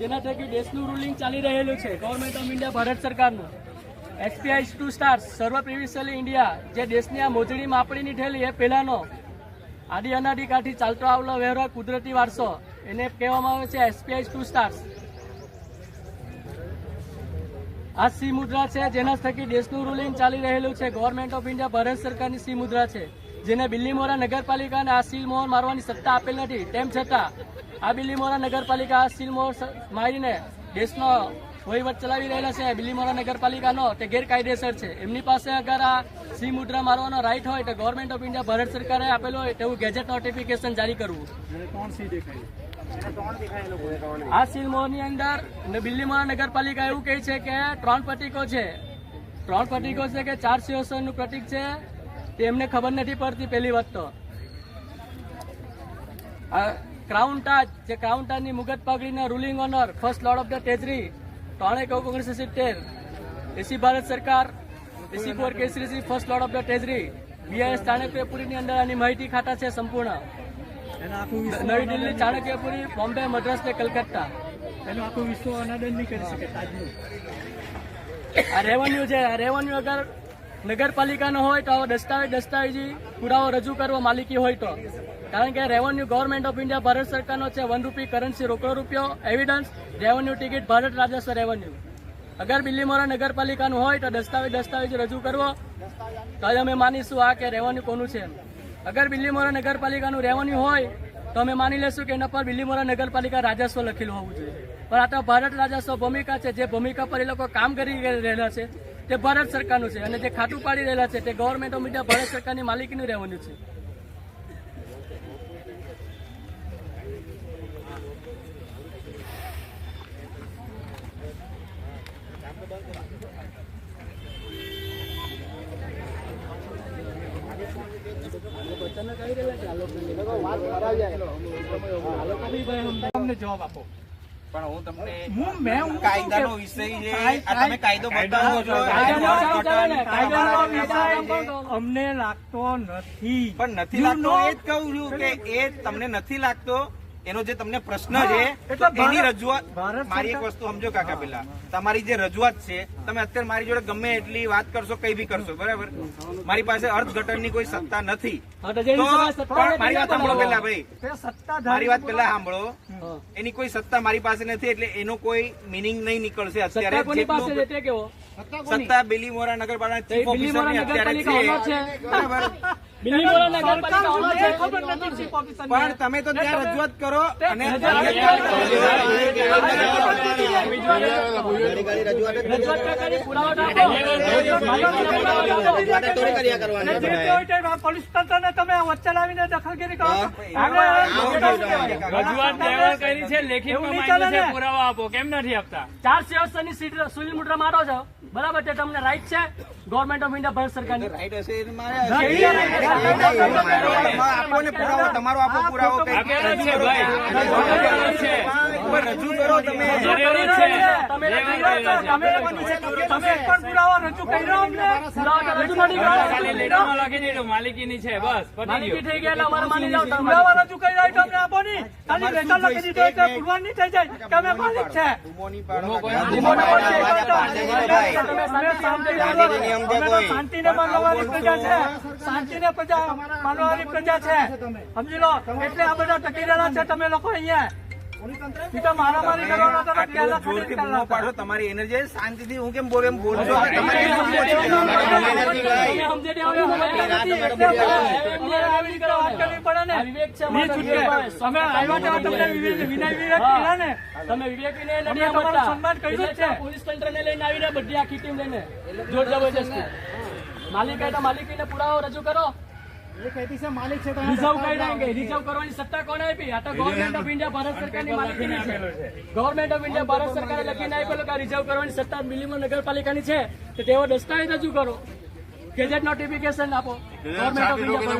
જેના થકી દેશનું રૂલિંગ ચાલી રહેલું છે. ગવર્મેન્ટ ઓફ ઇન્ડિયા ભારત સરકારનું. એસપીઆઈ ટુ સ્ટાર્સ સર્વ પ્રિવિશિયલી ઇન્ડિયા જે દેશની આ મોજડી માપણીની ઠેલી એ પહેલાંનો આદિ અનાદિ કાંઠી ચાલતો આવેલો વહેરો કુદરતી વારસો, એને કહેવામાં આવે છે એસપીઆઈ ટુ સ્ટાર્સ આ સી મુદ્રા છે, જેના થકી દેશનું રૂલિંગ ચાલી રહેલું છે. ગવર્મેન્ટ ઓફ ઇન્ડિયા ભારત સરકારની સી મુદ્રા છે, જેને બિલ્લીમોરા નગરપાલિકાને આ સીલ મોહર મારવાની સત્તા આપેલ નથી. તેમ છતાં આ બિલીમોરા નગરપાલિકા આ સીલ મોહર સ- મારીને દેશનો વહીવટ ચલાવી રહેલા છે. બિલીમોરા નગરપાલિકાનો તે ગેરકાયદેસર છે. એમની પાસે અગર આ સી મુદ્રા મારવાનો રાઈટ હોય તો ગવર્મેન્ટ ઓફ ઇન્ડિયા ભારત સરકારે આપેલો હોય તેવું ગેજેટ નોટિફિકેશન જારી કરવું. આ સિલમોરની અંદર ને બિલ્લીમોરા નગરપાલિકા એવું કહે છે કે ત્રણ પ્રતિકો છે. ત્રણ પ્રતિકો છે કે ચાર સિંહાસનનું પ્રતિક છે. તે એમને ખબર નથી પડતી પહેલી વાત તો. આ ક્રાઉન તાજ જે ક્રાઉન તાજની મુગટ પાઘડીના ruling honour first lord of the treasury ત્રણે કહું ઓગણીસો સિત્તેર. એસી ભારત સરકાર એસી ફોર કેસરી first lord of the treasury BIS ચાણક્યપુરીની અંદર આની માહિતી ખાતા છે સંપૂર્ણ. નવી દિલ્હી ચાણક્યપુરી બોમ્બે મદ્રાસ ને કલકત્તા. એનું આખું વિશ્વ અનાદન નહીં કરી શકે તાજનું આ રેવન્યુ છે આ રેવન્યુ અગર નગરપાલિકાનો હોય તો આવો દસ્તાવેજ, દસ્તાવેજી પુરાવો રજૂ કરવો માલિકી હોય તો. કારણ કે revenue government of India Bharat સરકારનો છે વન રૂપી કરન્સી રોકડો રૂપિયો એવિડન્સ રેવન્યુ ટિકિટ ભારત રાજસ્વ રેવન્યુ અગર બિલ્લીમોરા નગરપાલિકાનું હોય તો દસ્તાવેજ દસ્તાવેજ રજૂ કરવો. તો અમે માનીશું આ કે રેવન્યુ કોનું છે અગર બિલ્લીમોરા નગરપાલિકાનું રેવન્યુ હોય તો અમે માની લેશું કે એના પર બિલ્લીમોરા નગરપાલિકા રાજસ્વ લખેલું હોવું જોઈએ. પણ આ તો ભારત રાજસ્વ ભૂમિકા છે. જે ભૂમિકા પર એ લોકો કામ કરી રહેલા છે. તે ભારત સરકારનું છે અને જે ખાતું પાડી રહેલા છે તે ગવર્મેન્ટ ઓફ ઇન્ડિયા ભારત સરકારની માલિકીનું રહેવાનું છે. જવાબ આપો. પણ હું તમને હું મેં હું કાયદાનો વિષય છે આ તમે કાયદો બતાવો છો કાયદાનો અમને લાગતો નથી. પણ નથી લાગતો એ જ કહું છું કે એ તમને નથી લાગતો. એનો જે તમને પ્રશ્ન છે એની રજૂઆત મારી એક વસ્તુ સમજો કાકા પેલા તમારી જે રજૂઆત છે તમે અત્યારે મારી જોડે ગમે એટલી વાત કરશો કઈ બી કરશો બરાબર? મારી પાસે અર્થઘટનની કોઈ સત્તા નથી. મારી વાત સાંભળો પેલા ભાઈ. મારી વાત પેલા સાંભળો. એની કોઈ સત્તા મારી પાસે નથી એટલે એનો કોઈ મિનિંગ નહીં નીકળશે. અત્યારે કોની પાસે જેટલું- છે તે કેવો? સત્તા બિલીમોરા નગરપાલિકા ચીફ અત્યારે છે. બરાબર. પણ તમે તો ત્યાં રજૂઆત કરો અને પોલીસ તંત્રને તમે વચ્ચે લાવીને દખલગીરી કરો. રજૂઆત કરી છે ને. પુરાવા આપો. કેમ નથી આપતા? ચાર સેવસની સીટ સુનિલ મુદ્રા મારો છો. બરાબર છે તમને રાઈટ છે. ગવર્મેન્ટ ઓફ ઇન્ડિયા ભારત સરકારની. રાઈટ હશે આપો પુરાવો તમારો આપો પુરાવો રજૂ કરો તમે માલિકીની માલિકી થઈ છે શાંતિને પ્રજા માનવાની પ્રજા છે. સમજી લો એટલે આ બધા ટકી રહેલા છે તમે લોકો અહીંયા. તમારી એનર્જી શાંતિ થી હું કેમ બોલ એમ તમારી તમે ને. વિવેક વિનય ને. સન્માન કર્યું છે. પોલીસ તંત્ર ને લઈને આવીને બધી આખી ટીમ લઈને જોર જબરજસ્તી. માલિક તો માલિકીને પુરાવો રજૂ કરો. રિઝર્વ કઈ નાખે રિઝર્વ કરવાની સત્તા કોને આપી? આ તો ગવર્મેન્ટ ઓફ ઇન્ડિયા ભારત સરકારની માલિકીની છે. ગવર્મેન્ટ ઓફ ઇન્ડિયા ભારત સરકારે લખીને આપેલું કે રિઝર્વ કરવાની સત્તા બિલીમો નગરપાલિકાની છે. તો તેઓ દસ્તાવેજ રજૂ કરો. ગેજેટ નોટિફિકેશન આપો. ગવર્મેન્ટ ઓફ ઇન્ડિયા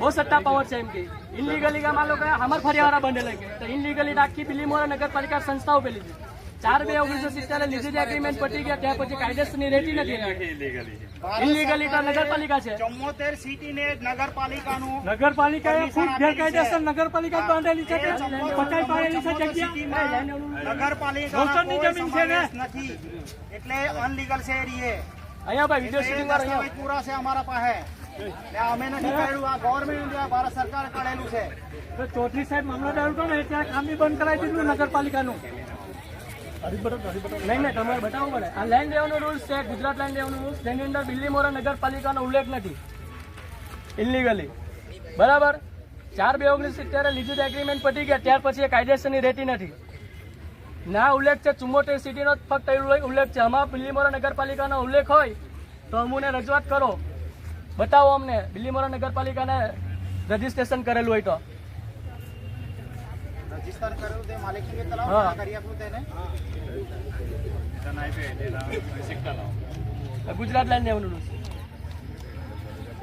બહુ સત્તા પાવર છે એમ કે ઇનલીગલી ગામ આ લોકો હમર ફરિયાવાળા બંને લઈ ગયા તો ઇનલીગલી આખી બિલીમોરા નગરપાલિકા સંસ્થાઓ પેલી છે. ચાર બે ઓગણીસો સિત્તેર લીધી જે એગ્રીમેન્ટ પટી ગયા ત્યાં પછી કાયદેસરની રેટી નથી ઇલીગલી તો નગરપાલિકા છે. ચુમ્મોતેર સિટી ને નગરપાલિકાનું નગરપાલિકાએ ખુદ ગેરકાયદેસર નગરપાલિકા બાંધેલી છે કે પટાઈ પાડેલી છે જગ્યા? નગરપાલિકા જમીન છે ને? નથી. એટલે અનલીગલ છે એરિયે અહીંયા ભાઈ વીડિયો શૂટિંગ અહીંયા. પૂરા છે અમારા પાસે. અમે નથી કર્યું આ ગવર્મેન્ટ ભારત સરકાર કરેલું છે. તો ચૌધરી સાહેબ મામલતદાર હતો ને ત્યાં કામ બી બંધ કરાવી દીધું નગરપાલિકાનું. નહીં નહીં, તમારે બતાવવું આ લેન્ડ લેવાનું રૂલ્સ છે, ગુજરાત લેન્ડ લેવાનું રૂલ્સ જેની અંદર બિલ્લીમોરા નગરપાલિકાનો ઉલ્લેખ નથી. ઇલીગલી બરાબર? ચાર બે ઓગણીસ સિત્તેર લીધું એગ્રીમેન્ટ પતી ગયા. ત્યાર પછી એ કાયદેસરની રહેતી નથી. ના ઉલ્લેખ છે, ચુમ્મોતેર સિટીનો જ ફક્ત ઉલ્લેખ છે. આમાં બિલ્લીમોરા નગરપાલિકાનો ઉલ્લેખ હોય તો અમુને રજૂઆત કરો. બતાવો અમને. બિલ્લીમોરા નગરપાલિકાને રજીસ્ટ્રેશન કરેલું હોય તો. રજિસ્ટર કર્યું તે માલિકી તલાવ હા. કરી આપ્યું તેને. ગુજરાત લેન્ડ લેવાનું દિલ્હી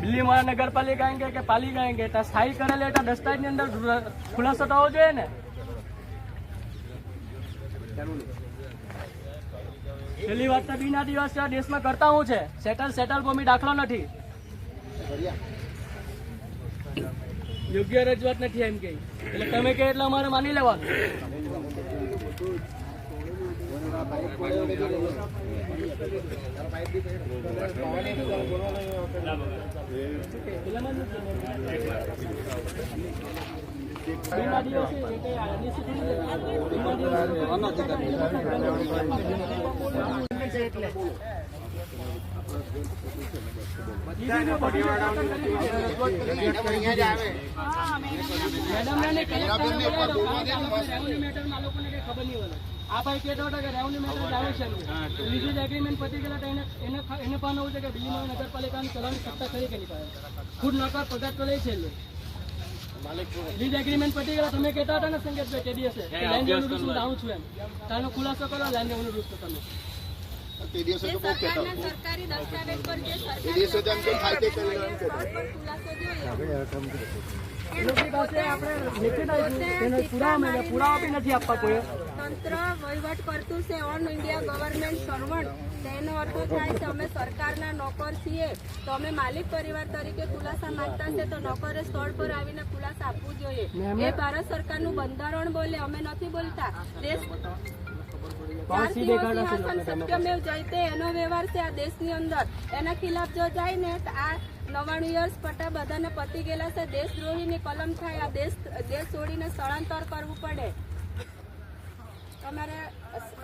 બિલ્લીમોરા નગરપાલિકા એમ કે પાલિકા એમ ત્યાં સ્થાયી કરેલા એટલે દસ્તાવેજની અંદર ખુલાસો થવો જોઈએ ને. પેલી વાત તો બિના દિવસ આ દેશમાં કરતા હું છે. સેટલ સેટલ ભૂમિ દાખલો નથી. યોગ્ય રજૂઆત નથી એમ કે એટલે તમે કે એટલે અમારે માની લેવાનું. બિન આ ભાઈ કહેતો હતો કે રેવન્યુ મેટર જ આવે એગ્રીમેન્ટ પતી ગયેલા તો એને એને પણ એવું છે. કે બિલીમોરા નગરપાલિકાની ચલાવવાની સત્તા ખરી કે નહીં ખુદ નકાર પગાર તો લે છે. લીઝ એગ્રીમેન્ટ પતી ગયેલા તમે કહેતા હતા ને સંકેતભાઈ તે દિવસે કે લેન્ડ રેવન્યુ રૂલ્સ હું જાણું છું એમ. તાનો ખુલાસો કરો લાઈન રેવન્યુ રૂલ્સ તો તમે. જે સરકારના સરકારી દસ્તાવેજ પર જે સરકારી દસ્તાવેજ પર ખુલાસો જોઈએ. એ લોકો પાસે આપણે લેખિત આપ્યું, તેનો પુરાવા માંગ્યા પુરાવા નથી આપવા કોઈ. તંત્ર વહીવટ કરતું છે. ઓન ઇન્ડિયા ગવર્મેન્ટ સર્વન્ટ તેનો અર્થ થાય છે અમે સરકારના નોકર છીએ. તો અમે માલિક પરિવાર તરીકે ખુલાસા માંગતા છે તો નોકરે સ્થળ પર આવીને ખુલાસા આપવું જોઈએ. એ ભારત સરકારનું બંધારણ બોલે. અમે નથી બોલતા. દેશ સત્યમેવ જયતે એનો વ્યવહાર છે આ દેશની અંદર. એના ખિલાફ જો જાય ને તો આ નવાણું યર્સ પટા બધાને પતી ગયેલા છે. દેશદ્રોહીની કલમ થાય આ દેશ દેશ છોડીને સ્થળાંતર કરવું પડે. અમારે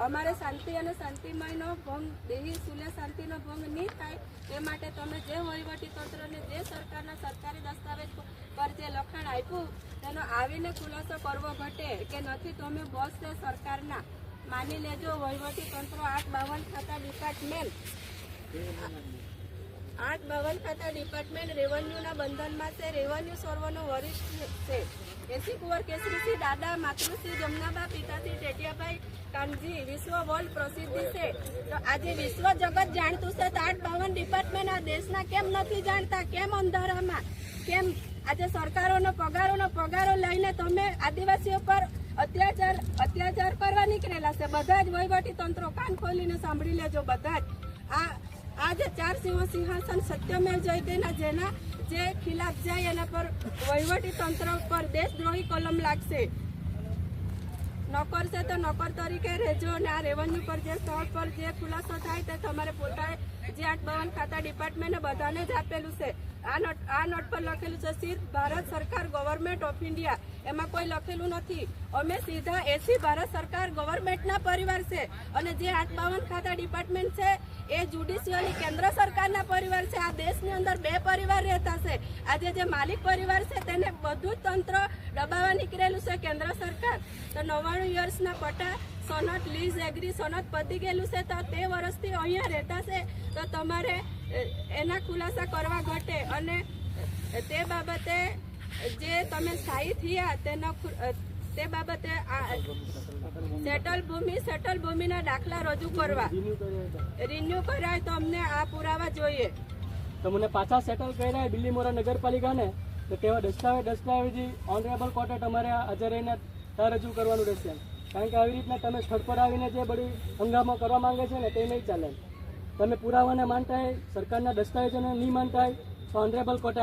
અમારે શાંતિ અને શાંતિમયનો ભંગ દેહી સુલે શાંતિનો ભંગ નહીં થાય. એ માટે તમે જે વહીવટી તંત્રને જે સરકારના સરકારી દસ્તાવેજ પર જે લખાણ આપ્યું તેનો આવીને ખુલાસો કરવો ઘટે કે નથી. તમે બોસ છે સરકારના માની લેજો, વહીવટી તંત્રો આઠ બાવન ખાતા ડિપાર્ટમેન્ટ આઠ બાવન ખાતા ડિપાર્ટમેન્ટ રેવન્યુના બંધનમાં છે. રેવન્યુ સર્વનો વરિષ્ઠ છે. એસી કુંવર કેસરીસિંહ દાદા માતૃશ્રી જમનાબા, પિતાશ્રી ટેટિયાભાઈ કાનજી, વિશ્વ વર્લ્ડ પ્રસિદ્ધિ છે. તો આજે વિશ્વ જગત જાણતું છે તો આઠ બાવન ડિપાર્ટમેન્ટ આ દેશના કેમ નથી જાણતા? કેમ અંધારામાં? કેમ આજે સરકારોનો પગારોનો પગારો લઈને તમે આદિવાસીઓ પર અત્યાચાર અત્યાચાર કરવા નીકળેલા છે. બધા જ વહીવટી તંત્રો કાન ખોલીને સાંભળી લેજો બધા જ. આ આ જે ચાર સિંહો સિંહાસન સત્યમેવ જયતેના જેના જે ખિલાફ જાય એના પર વહીવટી તંત્ર પર દેશદ્રોહી કલમ લાગશે. નોકર છે તો નોકર તરીકે રહેજો અને આ રેવન્યુ પર જે સ્થળ પર જે ખુલાસો થાય તે તમારે પોતાએ જે આઠ બાવન ખાતા ડિપાર્ટમેન્ટ બધાને જ આપેલું છે. આ નોટ આ નોટ પર લખેલું છે સિર્ફ ભારત સરકાર ગવર્મેન્ટ ઓફ ઇન્ડિયા એમાં કોઈ લખેલું નથી. અમે સીધા એસી ભારત સરકાર ગવર્મેન્ટના પરિવાર છે. અને જે આઠ બાવન ખાતા ડિપાર્ટમેન્ટ છે, એ જ્યુડિશિયલી કેન્દ્ર સરકારના પરિવાર છે. આ દેશની અંદર બે પરિવાર રહેતા છે. આજે જે માલિક પરિવાર છે, તેને બધું જ તંત્ર દબાવવા નીકળેલું છે કેન્દ્ર સરકાર. તો નવ્વાણું યર્સના પટા સોનત લીઝ એગ્રી સનત પતી ગયેલું છે તો તે વર્ષથી અહીંયા રહેતા છે. તો તમારે એના ખુલાસા કરવા ઘટે અને તે બાબતે જે તમે સ્થાયી થયા તેના તે બાબતે સેટલ ભૂમિ, સેટલ ભૂમિના દાખલા રજૂ કરવા. રિન્યુ કરાય તો અમને આ પુરાવા જોઈએ. તો મને પાછા સેટલ કર્યા બિલ્લીમોરા નગરપાલિકાને, તો કેવા દસ્તાવેજ, દસ્તાવેજી ઓનરેબલ કોર્ટે તમારે હાજર રહીને ત્યાં રજૂ કરવાનું રહેશે. કારણ કે આવી રીતના તમે સ્થળ આવીને જે બધી હંગામો કરવા માંગે છે ને, તે નહીં ચાલે. તમે પુરાવાને માનતા હોય સરકારના દસ્તાવેજોને નહીં માનતા હોય તો ઓનરેબલ કોર્ટે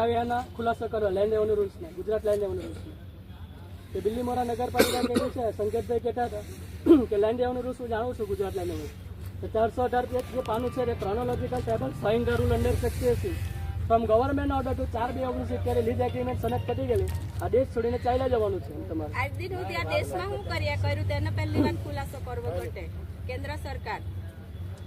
ખુલાસો કરો લેન્ડ રેવન્યુ રૂલ્સને ગુજરાત લેન્ડ રેવન્યુ રૂલ્સને કે બિલ્લીમોરા નગરપાલિકા કહેવું છે સંકેતભાઈ કહેતા હતા, કે લેન્ડ રેવન્યુ રૂલ્સ હું જાણું છું ગુજરાત લેન્ડ રેવન્યુ તો ચારસો અઢાર જે પાનું છે, તે chronological table sign the rule under section from government order to ચાર બે ઓગણીસ લીઝ એગ્રીમેન્ટ સનદ પતી ગયેલી. આ દેશ છોડીને ચાલ્યા જવાનું છે તમારે. આજ દિન હું ત્યાં દેશમાં શું કર્યા? કર્યું તેને પહેલી વાર ખુલાસો કરવો ઘટે. કેન્દ્ર સરકાર.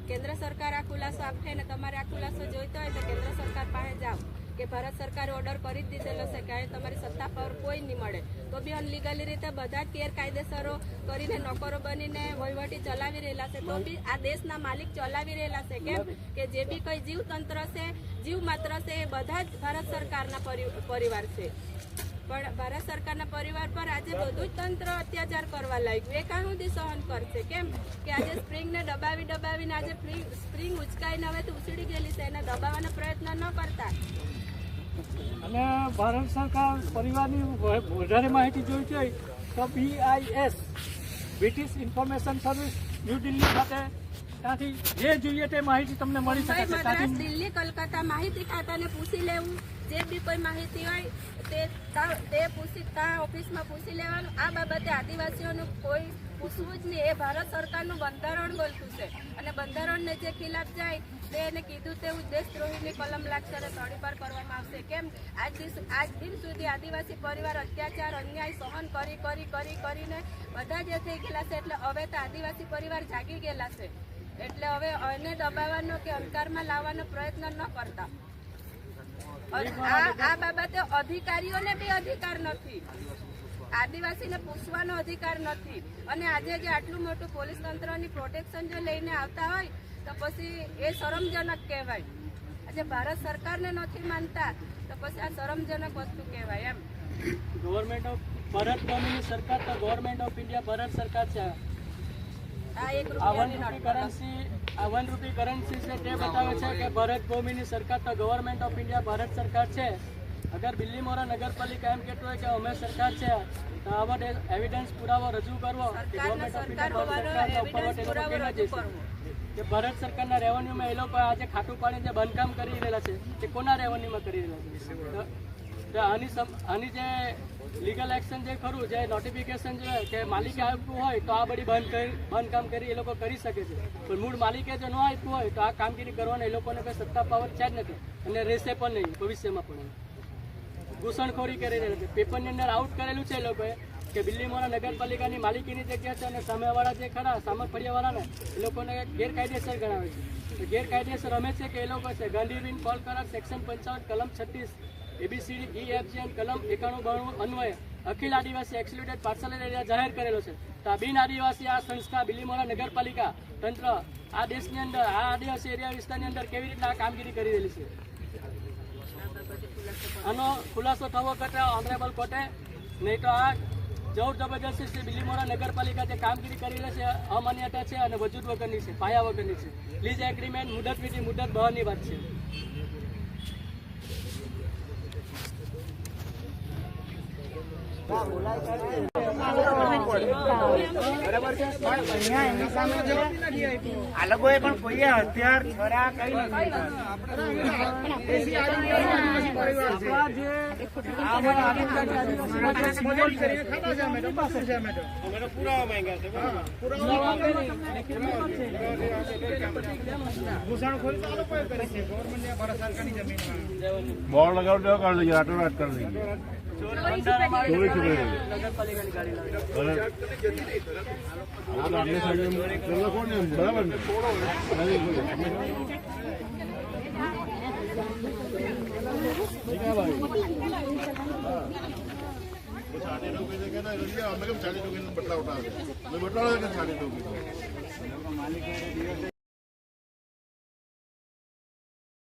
કેન્દ્ર સરકાર આ ખુલાસો આપે ને તમારે આ ખુલાસો જોઈતો હોય તો કેન્દ્ર સરકાર પાસે જાઓ. કે ભારત સરકારે ઓર્ડર કરી દીધેલો છે કે તમારી સત્તા પર કોઈ નહીં મળે. તો બી અનલીગલી રીતે બધા જ ગેરકાયદેસરો કરીને નોકરો બનીને વહીવટી ચલાવી રહેલા છે. તો બી આ દેશના માલિક ચલાવી રહેલા છે. કેમ? કે જે બી કઈ જીવતંત્ર છે જીવ માત્ર છે એ બધા જ ભારત સરકારના પરિવાર છે. પણ ભારત સરકારના પરિવાર પર આજે બધું જ તંત્ર અત્યાચાર કરવા લાગ્યું. એ કાં સુધી સહન કરશે. કેમ? કે આજે સ્પ્રિંગને દબાવી, દબાવીને આજે સ્પ્રિંગ ઉચકાઈને હવે તો ઉછળી ગયેલી છે. એને દબાવવાનો પ્રયત્ન ન કરતા. અને ભારત સરકાર પરિવારની વધારે માહિતી જોઈ છે. તો BIS British information service New Delhi ખાતે ત્યાંથી જે જોઈએ તે માહિતી તમને મળી શકે છે. મદ્રાસ દિલ્હી કલકત્તા માહિતી ખાતાને પૂછી લેવું. જે બી કોઈ માહિતી હોય તે તા- તે પૂછી ત્યાં ઓફિસમાં પૂછી લેવાનું. આ બાબતે આદિવાસીઓનું કોઈ પૂછવું જ નહીં. એ ભારત સરકારનું બંધારણ બોલતું છે. અને બંધારણને જે ખિલાફ જાય તે એને કીધું તેવું દેશદ્રોહીની કલમ લાગશે અને તડીપાર કરવામાં આવશે. કેમ? આજ દિવસ આજ દિન સુધી આદિવાસી પરિવાર અત્યાચાર અન્યાય સહન કરી કરી કરી કરીને બધા જે થઈ ગયેલા છે. એટલે હવે તો આદિવાસી પરિવાર જાગી ગયેલા છે. એટલે હવે એને દબાવવાનો કે અંકારમાં લાવવાનો પ્રયત્ન ન કરતા. આ આ બાબતે અધિકારીઓને બી અધિકાર નથી. આદિવાસીને પૂછવાનો અધિકાર નથી. અને આજે જે આટલું મોટું પોલીસ તંત્રની પ્રોટેક્શન જો લઈને આવતા હોય તો પછી એ શરમજનક કહેવાય. આજે ભારત સરકારને નથી માનતા તો પછી આ શરમજનક વસ્તુ કહેવાય એમ. ગવર્મેન્ટ ઓફ ભારત કોમ્યુનિસ્ટ સરકાર તો ગવર્મેન્ટ ઓફ ઇન્ડિયા ભારત સરકાર છે. આ વન રૂપી કરન્સી આ વન રૂપી કરન્સી છે તે બતાવે છે કે ભારત ભૂમિની સરકાર તો ગવર્મેન્ટ ઓફ ઇન્ડિયા ભારત સરકાર છે. અગર બિલ્લીમોરા નગરપાલિકા એમ કહેતું હોય કે અમે સરકાર છે તો આવો એવિડન્સ પુરાવો રજૂ કરવો. કે ગવર્મેન્ટ ઓફ ઇન્ડિયા ભારત કે સરકારના રેવન્યુમાં એ લોકો આજે ખાટું પાણી જે બાંધકામ કરી રહેલા છે તે કોના રેવન્યુમાં કરી રહેલા છે? આની આની જે લીગલ એક્શન જે ખરું, જે નોટિફિકેશન જે કે માલિકે આપ્યું હોય, તો આ બધી બંધ કરી બાંધકામ કરી એ લોકો કરી શકે છે. પણ મૂળ માલિકે જો ન આપ્યું હોય, તો આ કામગીરી કરવાની એ લોકોને કોઈ સત્તા પાવર છે જ નથી. અને રહેશે પણ નહીં, ભવિષ્યમાં પણ ઘૂસણખોરી કરી રહ્યા છે. પેપરની અંદર આઉટ કરેલું છે એ લોકોએ કે બિલ્લીમોરા નગરપાલિકાની માલિકીની જગ્યા છે અને સામેવાળા જે ખરા, સામરફળિયાવાળાને, એ લોકોને ગેરકાયદેસર ગણાવે છે. ગેરકાયદેસર અમે છે કે એ લોકો છે? ગાંધીબીન કોલ કરાર સેક્શન પંચાવન, કલમ છત્રીસ એબીસીડી ઈ એફ અને કલમ એકાણું, બાણું, અન્વયે, અખિલ આદિવાસી એક્સક્લુડેડ પાર્સલ એરિયા જાહેર કરેલો છે. તો આ બિન આદિવાસી આ સંસ્થા બિલીમોરા નગરપાલિકા તંત્ર આ દેશની અંદર, આ આદિવાસી એરિયા વિસ્તારની અંદર કેવી રીતના કામગીરી કરી રહેલી છે? આનો ખુલાસો થવો કરતા ઓનરેબલ કોર્ટે, નહીં તો આ જબર જબરજસ્તી શ્રી બિલીમોરા નગરપાલિકા જે કામગીરી કરી રહી છે, અમાન્યતા છે અને વજૂદ વગરની છે, પાયા વગરની છે. લીઝ એગ્રીમેન્ટ મુદત વિધિ મુદત બહારની વાત છે. આ લોકોએ પણ કોઈએ હથિયાર છરા કઈ નથી બોર્ડ લગાવજો કરી દઈએ આટો રાત કરી દઈએ ચોવીસ નગરપાલિકાની ગાડી લાવી અને આ તો આટલી સાઈડ લખો ને એમ, બરાબર ને સાડી ટોપી કે અમે કેમ સાડી ટોપી બટલા ઉઠાવે બટલા સાડી ટોપી